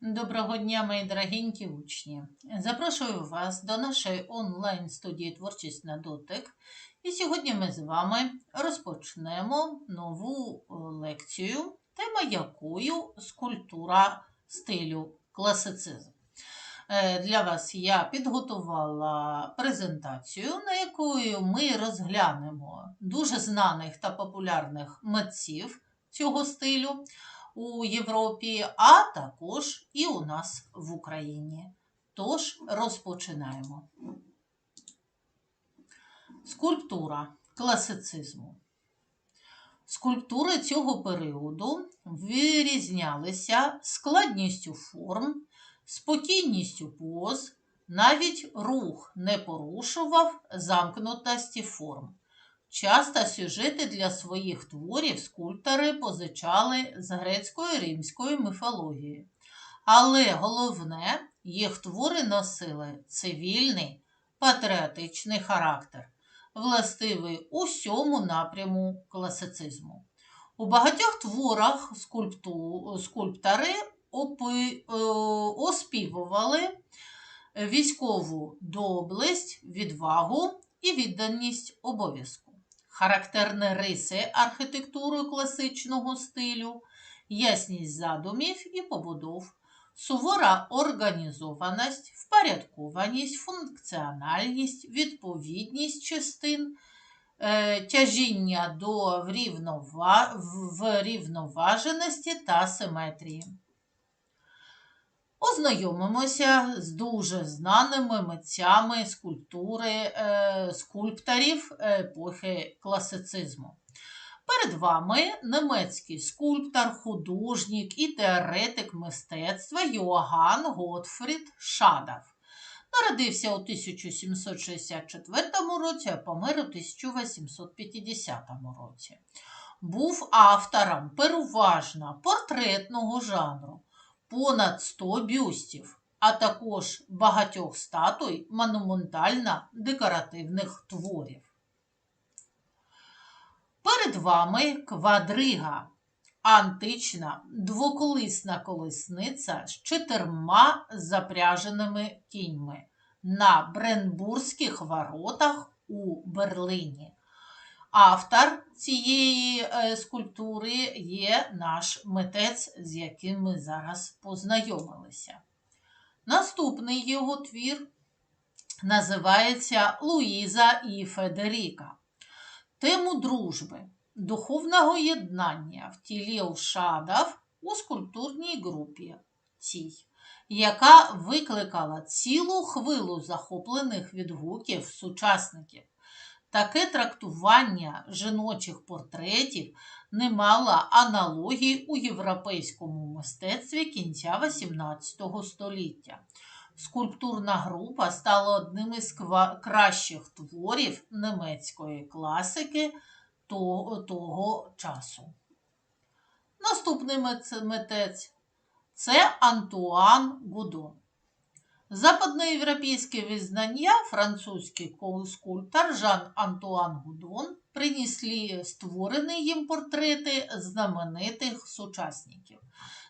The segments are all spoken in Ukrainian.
Доброго дня, мої дорогенькі учні! Запрошую вас до нашої онлайн-студії Творчість на дотик. І сьогодні ми з вами розпочнемо нову е, лекцію, тема якою скульптура стилю класицизм. Е, Для вас я підготувала презентацію, на якою ми розглянемо дуже знаних та популярних митців цього стилю у Європі, а також і у нас в Україні. Тож розпочинаємо. Скульптура класицизму. Скульптури цього періоду вирізнялися складністю форм, спокійністю поз, навіть рух не порушував замкнутості форм. Часто сюжети для своїх творів скульптори позичали з грецької римської міфології. Але головне, їх твори носили цивільний, патріотичний характер, властивий усьому напряму класицизму. У багатьох творах скульпту, скульптори опи, е, оспівували військову доблесть, відвагу і відданість обов'язку характерні риси архітектури класичного стилю, ясність задумів і побудов, сувора організованість, впорядкованість, функціональність, відповідність частин, е, тяжіння до врівноваженості та симетрії. Ознайомимося з дуже знаними митцями скульптури е, скульпторів епохи класицизму. Перед вами німецький скульптор, художник і теоретик мистецтва Йоганн Готфрід Шадав. Народився у 1764 році, а помер у 1850 році. Був автором переважно портретного жанру понад 100 бюстів, а також багатьох статуй монументально-декоративних творів. Перед вами квадрига, антична двоколисна колесниця з чотирма запряженими кіньми на Бренбурзьких воротах у Берліні. Автор цієї е, скульптури є наш митець, з яким ми зараз познайомилися. Наступний його твір називається Луїза і Федеріка. Тему дружби, духовного єднання втілів Шадав у скульптурній групі цій, яка викликала цілу хвилу захоплених відгуків сучасників. Таке трактування жіночих портретів не мало аналогії у європейському мистецтві кінця XVIII століття. Скульптурна група стала одним із кращих творів німецької класики того часу. Наступний митець це Антуан Гудон. Западноевропейские визнания французький скульптор Жан-Антуан Гудон принесли створені їм портрети знаменитих сучасників,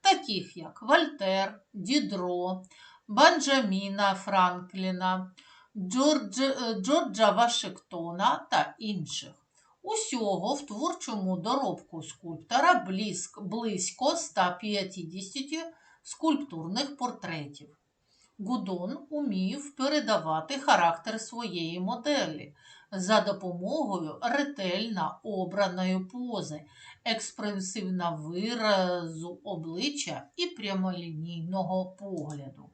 таких як Вольтер, Дідро, Банджаміна Франкліна, Джорджа, Джорджа Вашингтона та інших. Усього в творчому доробку скульптора близько 150 скульптурних портретів. Гудон умів передавати характер своєї моделі за допомогою ретельно обраної пози, експресивного виразу обличчя і прямолінійного погляду.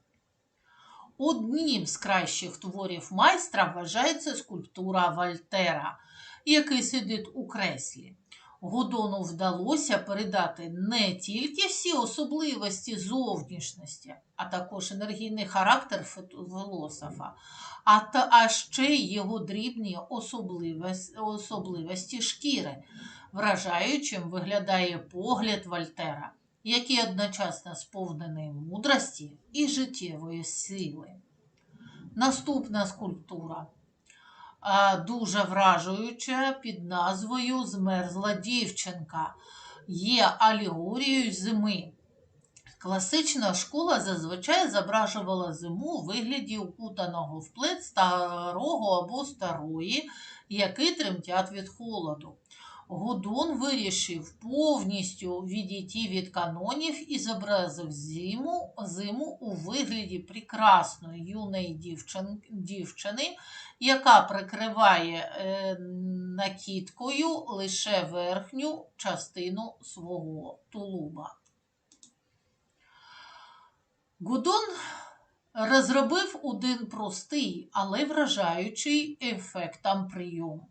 Одним з кращих творів майстра вважається скульптура Вольтера, який сидить у креслі. Гудону вдалося передати не тільки всі особливості зовнішності, а також енергійний характер філософа, а, та, а ще й його дрібні особливості, особливості шкіри. Вражаючим виглядає погляд Вольтера, який одночасно сповнений мудрості і життєвої сили. Наступна скульптура дуже вражуюча під назвою Змерзла дівчинка, є алегорією зими. Класична школа зазвичай зображувала зиму у вигляді укутаного в плед старого або старої, які тремтять від холоду. Гудон вирішив повністю відійти від канонів і зобразив зиму, зиму у вигляді прекрасної юної дівчин, дівчини, яка прикриває е, накидкою лише верхню частину свого тулуба. Гудон розробив один простий, але вражаючий ефектом прийом.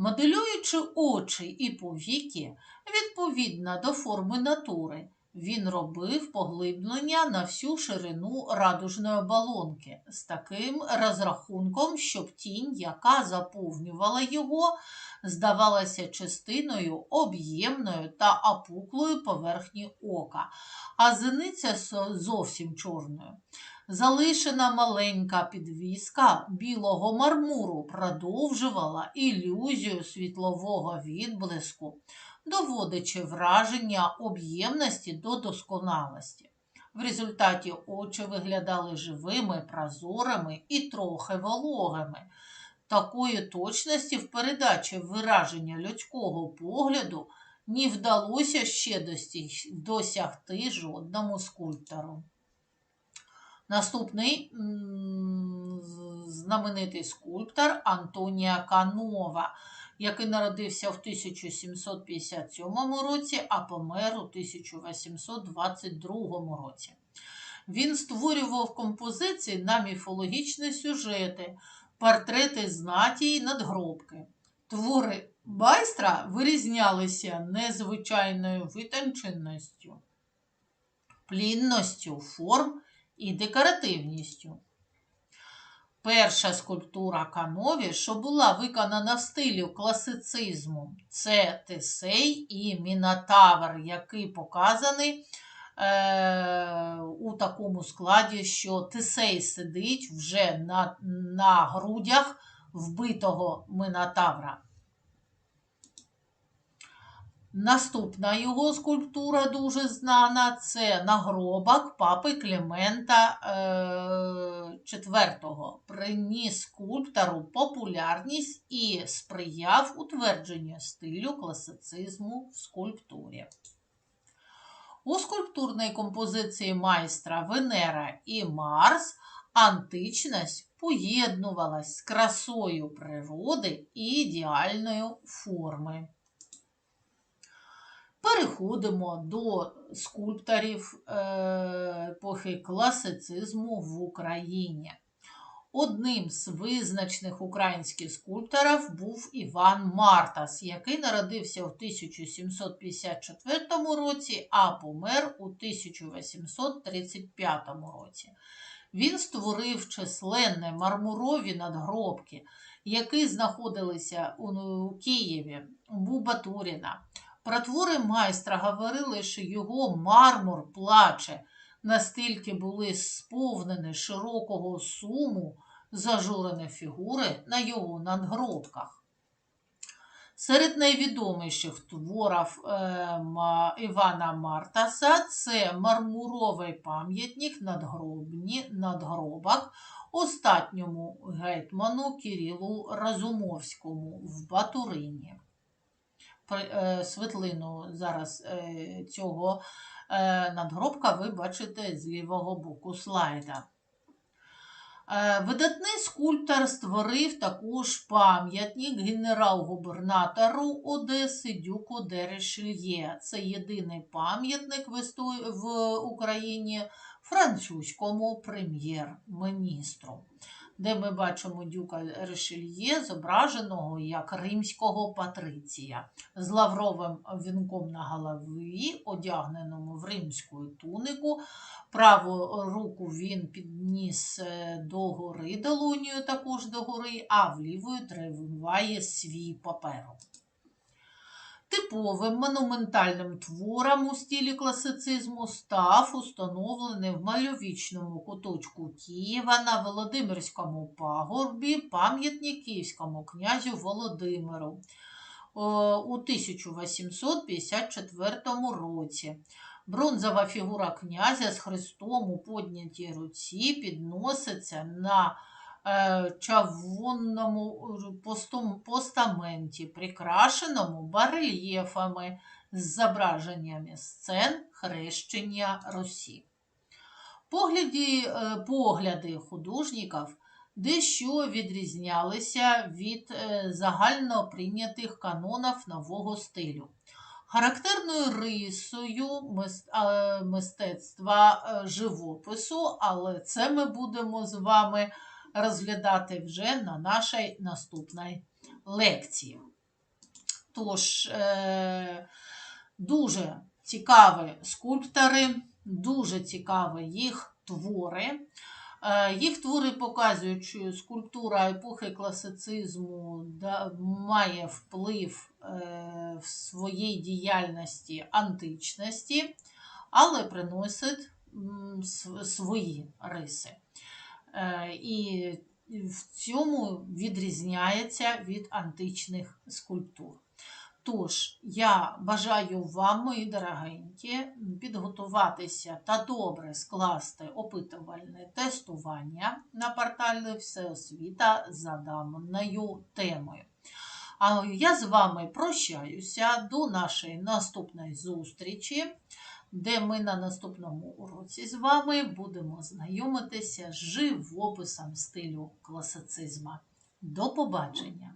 Моделюючи очі і повіки відповідно до форми натури, він робив поглиблення на всю ширину радужної оболонки з таким розрахунком, щоб тінь, яка заповнювала його, здавалася частиною об'ємної та опуклої поверхні ока, а зениця зовсім чорною. Залишена маленька підвіска білого мармуру продовжувала ілюзію світлового відблиску, доводячи враження об'ємності до досконалості. В результаті очі виглядали живими, прозорими і трохи вологими. Такої точності в передачі вираження людського погляду не вдалося ще досягти жодному скульптору. Наступний знаменитий скульптор Антонія Канова, який народився в 1757 році, а помер у 1822 році. Він створював композиції на міфологічні сюжети, портрети знаті і надгробки. Твори майстра вирізнялися незвичайною витонченістю, плінністю форм і декоративністю. Перша скульптура Канові, що була виконана в стилі класицизму, це Тесей і Мінотавр, який показаний е, у такому складі, що Тесей сидить вже на, на грудях вбитого Мінотавра. Наступна його скульптура дуже знана це нагробок папи Клімента IV. Е, Приніс скульптору популярність і сприяв утвердженню стилю класицизму в скульптурі. У скульптурній композиції майстра Венера і Марс античність поєднувалась з красою природи і ідеальною форми. Переходимо до скульпторів е, епохи класицизму в Україні. Одним з визначних українських скульпторів був Іван Мартас, який народився у 1754 році, а помер у 1835 році. Він створив численні мармурові надгробки, які знаходилися у Києві, у Бубатуріна. Про твори майстра говорили, що його мармур плаче, настільки були сповнені широкого суму зажурені фігури на його надгробках. Серед найвідоміших творів е, Івана Мартаса це мармуровий пам'ятник надгробок остатньому гетьману Кирилу Разумовському в Батурині. Е, світлину зараз е, цього е, надгробка ви бачите з лівого боку слайда. Видатний скульптор створив також пам'ятник генерал-губернатору Одеси Дюку Дерешельє. Це єдиний пам'ятник в Україні французькому прем'єр-міністру де ми бачимо дюка Решельє, зображеного як римського патриція, з лавровим вінком на голові, одягненому в римську тунику. Праву руку він підніс е, до гори долонію, також до гори, а в лівою триває свій паперу. Типовим монументальним твором у стілі класицизму став установлений в мальовічному куточку Києва на Володимирському пагорбі пам'ятник київському князю Володимиру у 1854 році. Бронзова фігура князя з хрестом у поднятій руці підноситься на е, чавунному постаменті, прикрашеному барельєфами з зображеннями сцен хрещення Русі. Погляді, е, погляди художників дещо відрізнялися від е, загально прийнятих канонів нового стилю. Характерною рисою е, мистецтва е, живопису, але це ми будемо з вами розглядати вже на нашій наступній лекції. Тож, е, дуже цікаві скульптори, дуже цікаві їх твори. Е, Їх твори показують, що скульптура епохи класицизму має вплив е, в своїй діяльності античності, але приносить свої риси. Е, І в цьому відрізняється від античних скульптур. Тож, я бажаю вам, мої дорогенькі, підготуватися та добре скласти опитувальне тестування на порталі Всеосвіта за даною темою. А я з вами прощаюся до нашої наступної зустрічі, де ми на наступному уроці з вами будемо знайомитися з живописом стилю класицизма. До побачення!